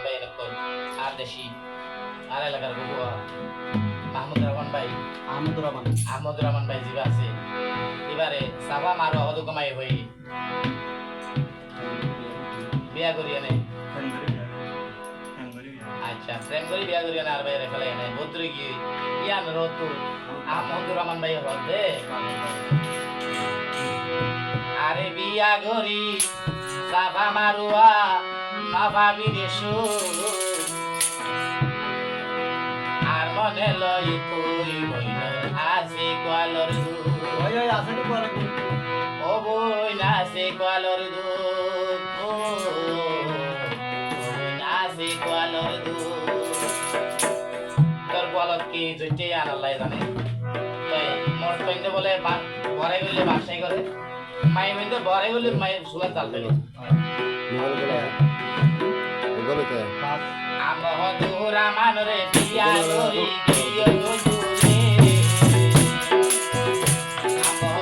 রহমান এরকম আর দেশি? আর এলাকার গুরু মাহমুদ রহমান ভাই? আহমদুর রহমান। আহমদ রহমান ভাই জিবা আছে। এবারে সাবা মারো হদু কমাই হই। বিয়া করিয়ে নেই? আচ্ছা প্রেম করি বিয়া করিয়ে না আর ভাই রেখে নেই বদ্রি কি? ইয়ান রতু। আহমদুর রহমান ভাই হদ আরে বিয়া গরি সাবা মারুয়া। নবাবি দেশু। আর মনে লই তুই বইল আসি কোয়ালর দু ওই ওই আছে তো পরে ও বই না সে কোয়ালর দুধ ও বই না সে কোয়ালর দুধ তোর কোয়ালত কি জইতে আনালাই জানে? তাই মোর কইতে বলে বড়াই গেলে। বাসাই করে মাই কইতে বড়াই গেলে মাই সুগার চাল পেলে পাঁচ আমহদুরা মানরে দিয়া গরি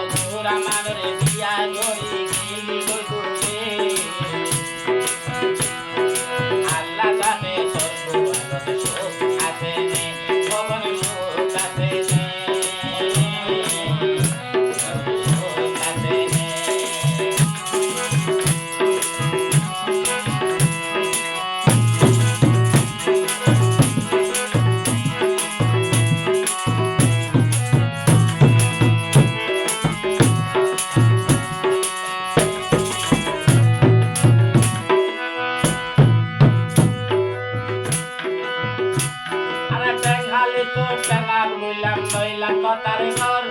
দিয়া মানরে পিয়া গরি গিয়ে আরে তোর তো মিলাম লইলাম কথার ঘর।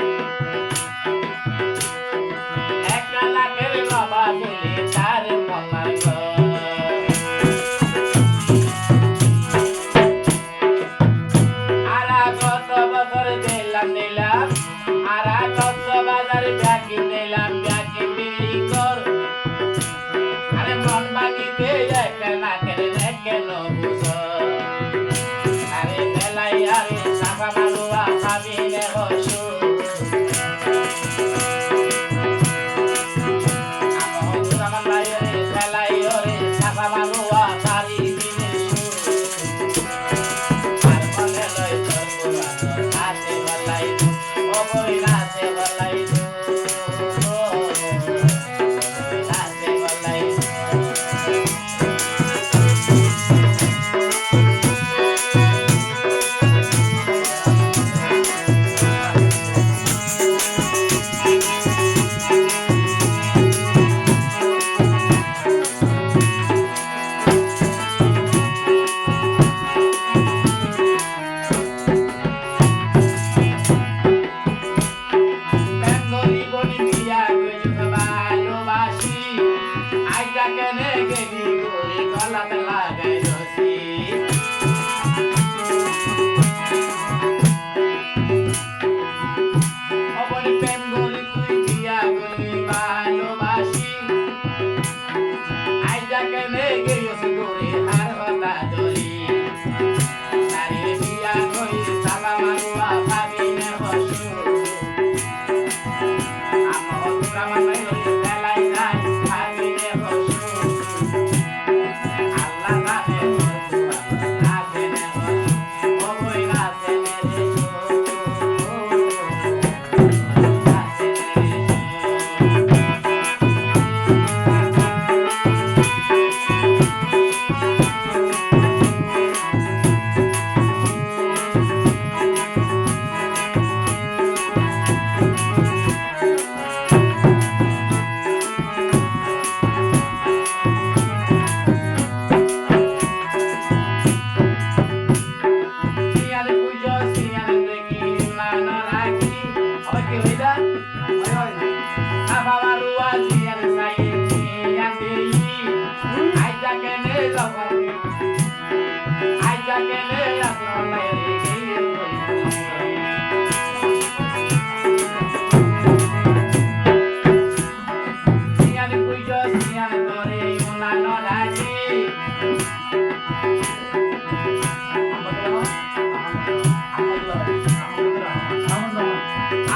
বলি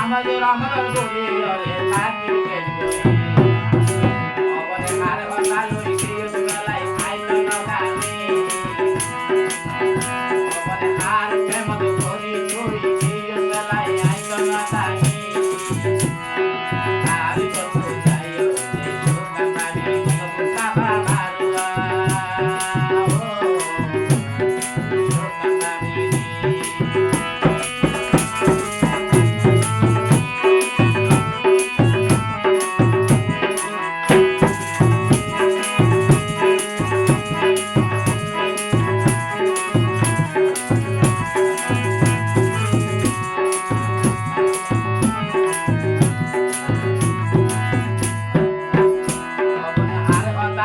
আমাদের আমার বলি থাকি